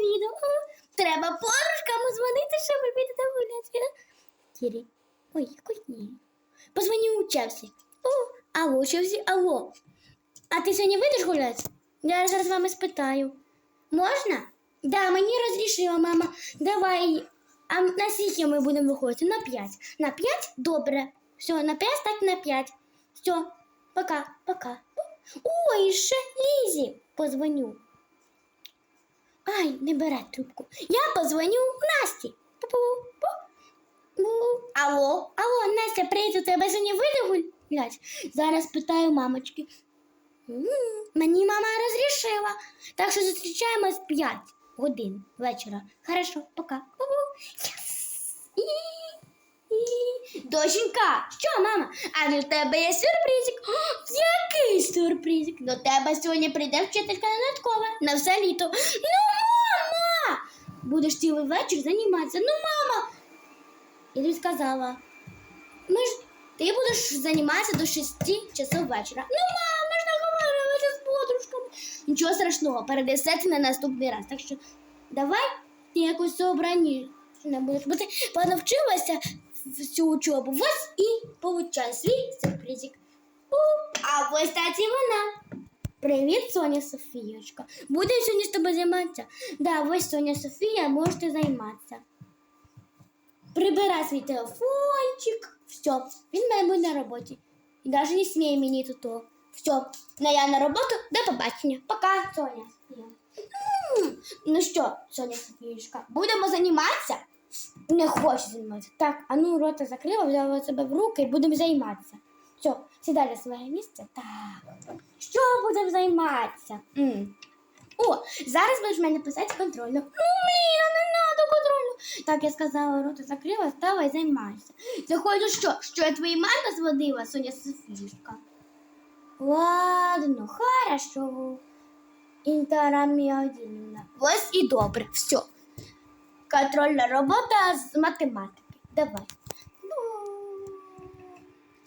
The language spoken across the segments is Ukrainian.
відео. Треба подружкам дзвонити, щоб піти гуляти. Кірі. Ой, який. Позвони у Челсі. О, алло, Челсі, алло. А ти сьогодні вийдеш гуляти? Я зараз з вами спитаю. Можна? Да, мені розрішила мама. Давай. А на скільки ми будемо виходити? На 5. На 5? Добре. Все, на 5, так на 5. Все, пока, пока. Ой, ще Лізі позвоню. Ай, не бере трубку. Я позвоню Насті. Пу-пу-пу. Ну, Алло, алло, Настя, привіт, у тебе сьогодні вийде? Зараз питаю мамочки. Мені мама розрішила. Так що зустрічаємось 5 годин вечора. Хорошо, пока. Yes. Доченька, що, мама? А до тебе є сюрпризик. О, який сюрпризик? До тебе сьогодні прийде вчителька додаткова на все літо. Ну, мама! Будеш цілий вечір займатися. Ну, мама! І ти сказала, ми ж ти будеш займатися до 6 часов вечора. Ну, мама, ми ж договорилися з подружками. Нічого страшного, перенесеться на наступний раз. Так що давай ти якось собрані не будеш. Бо ти понавчилася всю учобу. Ось і получай свій сюрпризик. У, а ось таті вона. Привіт, Соня Софієчка. Будемо сьогодні з тобою займатися? Да, ось Соня Софія, можете займатися. Прибирай свій телефончик. Все, він має бути на роботі. І навіть не смій мені тут. то. Все, на я на роботу, до побачення. Пока, Соня. М, Ну що, Соня Софіюшка, будемо займатися? Не хочу займатися. Так, а ну рота закрила, взяла себе в руки і будемо займатися. Все, сідай на своє місце. Так. Що будемо займатися? М. О, зараз будеш мене писати контрольну. Ну, блін, не надо контрольну. Так, я сказала, рота закрила, стала і займайся. Заходжу що? Що я твої мама зводила, Соня Софішка? Ладно, хорошо. Інтераміодінна. Ось і добре, все. Контрольна робота з математики. Давай. Ну,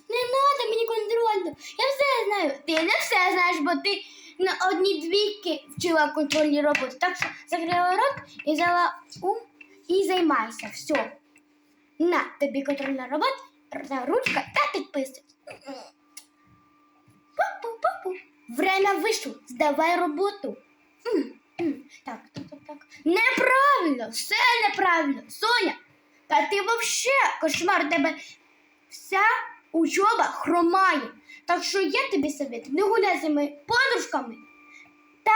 Не треба мені контрольну. Я все знаю. Ти не все знаєш, бо ти на одні двійки вчила контрольні роботи. Так що закрила рот і взяла ум і займайся. Все. На тобі контрольна робота, ручка та підписуй. Время вийшло. Здавай роботу. Так, так, так, так. Неправильно, все неправильно. Соня, та ти вообще кошмар тебе вся учоба хромає. Так що я тобі совет, не гуляй з цими подружками та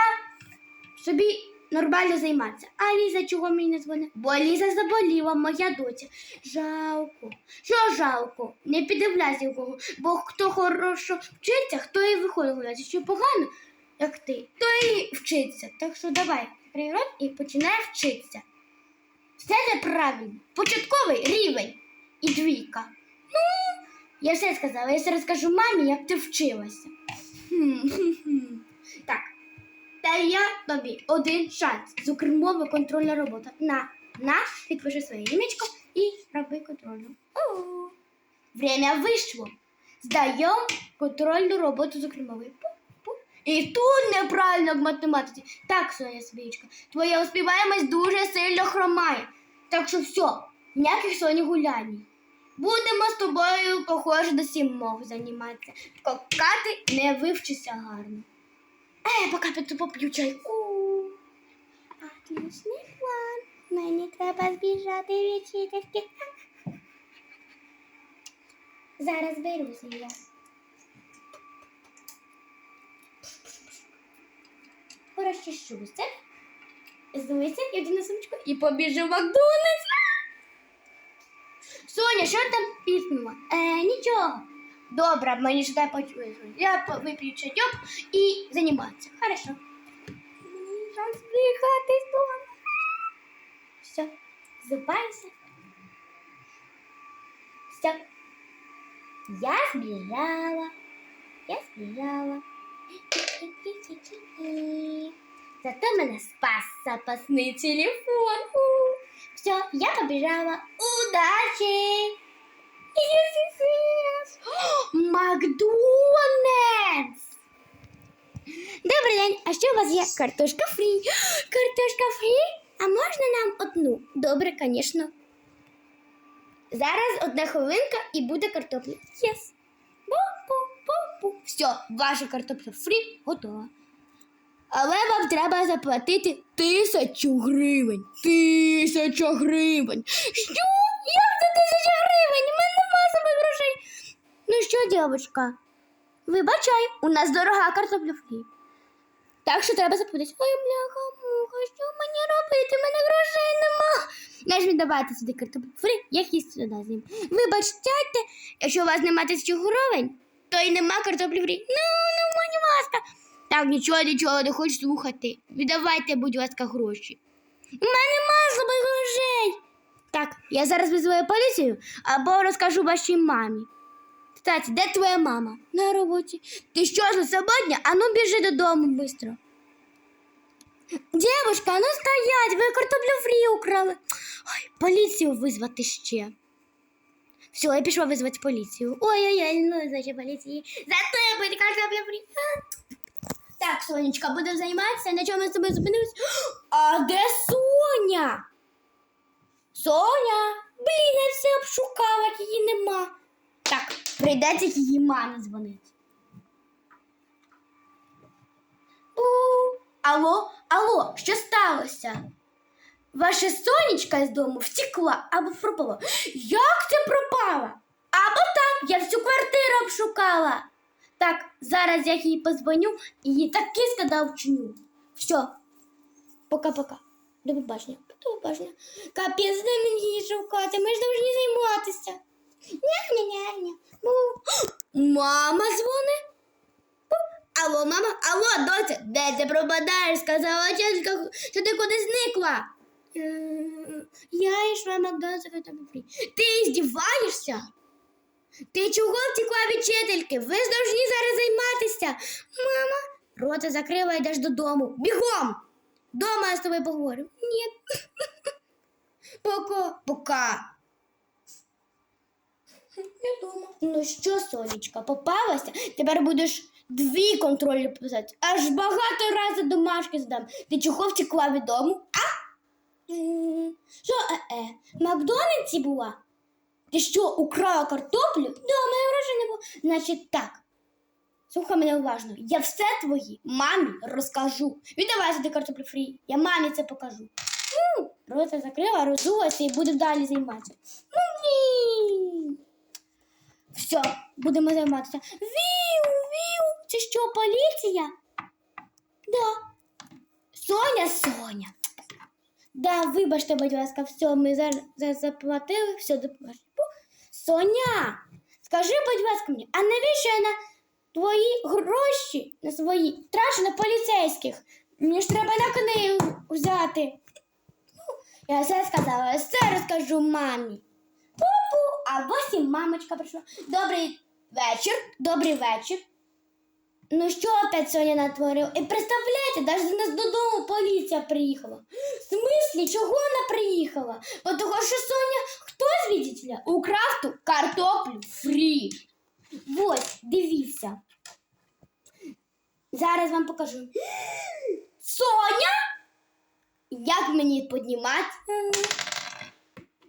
собі нормально займатися. А Ліза чого мені не дзвонить? Бо Ліза заболіла, моя доця. Жалко. Що жалко? Не піддивляйся його, бо хто хорошо вчиться, хто і виходить гуляти. Що погано, як ти, то і вчиться. Так що давай, рот і починай вчитися. Все неправильно. Початковий рівень і двійка. Ну, я все сказала, я все розкажу мамі, як ти вчилася. Так. Та я тобі один шанс. Зокремова контрольна робота. На, на, підпиши своє імечко і роби контрольну. Время вийшло. Здаємо контрольну роботу з окремової. Пу-пу. І тут неправильно в математиці. Так, Соня Свічка, твоя успіваємость дуже сильно хромає. Так що все, ніяких Соні гулянь. Будемо з тобою, похоже, до сімох займатися. Поки ти не вивчишся гарно. Е, поки піду поп'ю чайку. Отличний план. Мені треба збіжати від вчительки. Зараз беруся я. Розчищуся. Зуся, іду на сумочку і побіжу в Макдональдс. Соня, що там піснула? Е, нічого. Добре, мені ж дай почуєш. Я по- вип'ю чайок і займатися. Хорошо. Розбігатись дома. Все, зупайся. Все. Я збіжала. Я збіжала. Зато мене спас запасний телефон. Все, я побежала. Удачи! Yes, Макдональдс! Добрий день, а що у вас є? Картошка фрі. Картошка фрі? Ну, добре, звісно. Зараз одна хвилинка і буде картопля. Єс. Бу-бу-бу-бу. Все, ваша картопля фрі готова. Але вам треба заплатити тисячу гривень. Тисяча гривень. Що? Як це тисяча гривень? У мене нема з грошей. Ну що, дівчинка, вибачай, у нас дорога картопля фрі. Так що треба заплатити. Ой, бляха, муха, що мені робити? У мене грошей нема. Знаєш, віддавайте сюди картоплю фрі, я їх сюди зім. Вибачайте, якщо у вас нема тисячі гривень, то й нема картоплі фрі. Ну, ну, ласка. Так, нічого, нічого, не хочу слухати. Віддавайте, будь ласка, гроші. У мене собою грошей. Так, я зараз визиваю поліцію або розкажу вашій мамі. Кстати, де твоя мама? На роботі. Ти що ж свободня? А ну біжи додому быстро. Девушка, ну стоять, ви картоплю фрі украли. Ой, поліцію визвати ще. Все, я пішла визвати поліцію. Ой-ой-ой, ну значить поліції. Зато я буде картопля фрі. Так, Сонечка, будемо займатися, на чому ми з тобою зупинились. А де Соня? Соня! Блін, я все обшукала, її нема. Так, прийдеться її мамі дзвонити. У, Алло, алло, що сталося? Ваша сонечка з дому втекла або пропала. Як це пропала? Або так, я всю квартиру обшукала. Так, зараз я їй позвоню і їй таки сказав вчиню. Все, пока-пока. До побачення. До побачення. Капець, де мені шукати? Ми ж повинні займатися. Ня-ня-ня-ня. Мама дзвонить. Бу. Алло, мама, алло, доця, де ти пропадаєш? Сказала тітка, що ти куди зникла. Е, Я йшла Макдональдс. Ти здіваєшся? Ти чого втекла від вчительки? Ви ж повинні зараз займатися. Мама, рота закрила, йдеш додому. Бігом! Дома я з тобою поговорю. Ні. Пока. Пока. Я дома. Ну що, Сонечка, попалася? Тепер будеш дві контрольні писати. Аж багато разів домашки здам. Ти чого втекла від дому? А? Що, е-е, в Макдональдсі була? Ти що, украла картоплю? Дома я грошей не було. Значить так. Слухай мене уважно. Я все твої мамі розкажу. Віддавай сюди картоплю фрі. Я мамі це покажу. Рота закрила, розулася і буду далі займатися. Ну. Все, будемо займатися. Віу, віу. Це що, поліція? Да. Соня, Соня. Да, вибачте, будь ласка, все, ми зараз заплатили, все допомогли. Соня, скажи, будь ласка, мені, а навіщо я на твої гроші, на свої, трачу на поліцейських? Мені ж треба на книгу взяти. Я все сказала, все розкажу мамі. Пу-пу, а ось і мамочка прийшла. Добрий вечір, добрий вечір. Ну що опять Соня натворила? І представляєте, навіть до нас додому поліція приїхала. В смислі, чого вона приїхала? Бо того, що Соня, хтось, видите, украв ту картоплю фрі. Ось, дивіться. Зараз вам покажу. Соня? Як мені піднімати?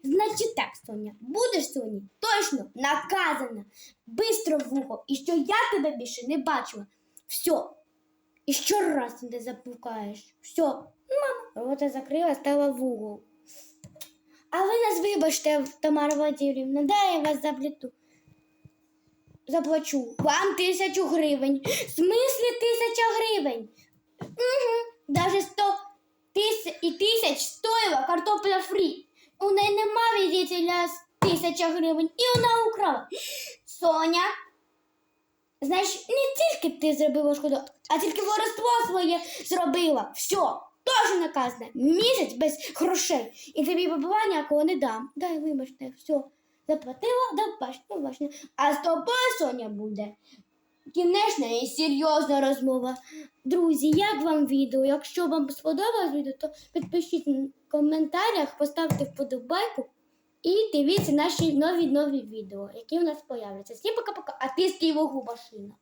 Значить так, Соня, будеш Соні точно наказана. Бистро в ухо. І що я тебе більше не бачила. Все. І ще раз не запукаєш. Все. Мама, рота закрила, стала в угол. А ви нас вибачте, Тамара Владимирівна, дай я вас заплету. Заплачу. Вам тисячу гривень. В смислі тисяча гривень? Угу. Даже сто тисяч і тисяч стоїла картопля фрі. У неї нема відділля з тисяча гривень, і вона украла. Соня, знаєш, не тільки ти зробила шкоду, а тільки воровство своє зробила. Все, теж наказане. Місяць без грошей. І тобі побива ніякого не дам. Дай вибачте, все. Заплатила, да бачите, бачите. А з тобою, Соня, буде. Кінечна і серйозна розмова. Друзі, як вам відео? Якщо вам сподобалось відео, то підпишіть в коментарях, поставте вподобайку і дивіться наші нові нові відео, які у нас появляться. Всім пока-пока, а ти з Києвого машина.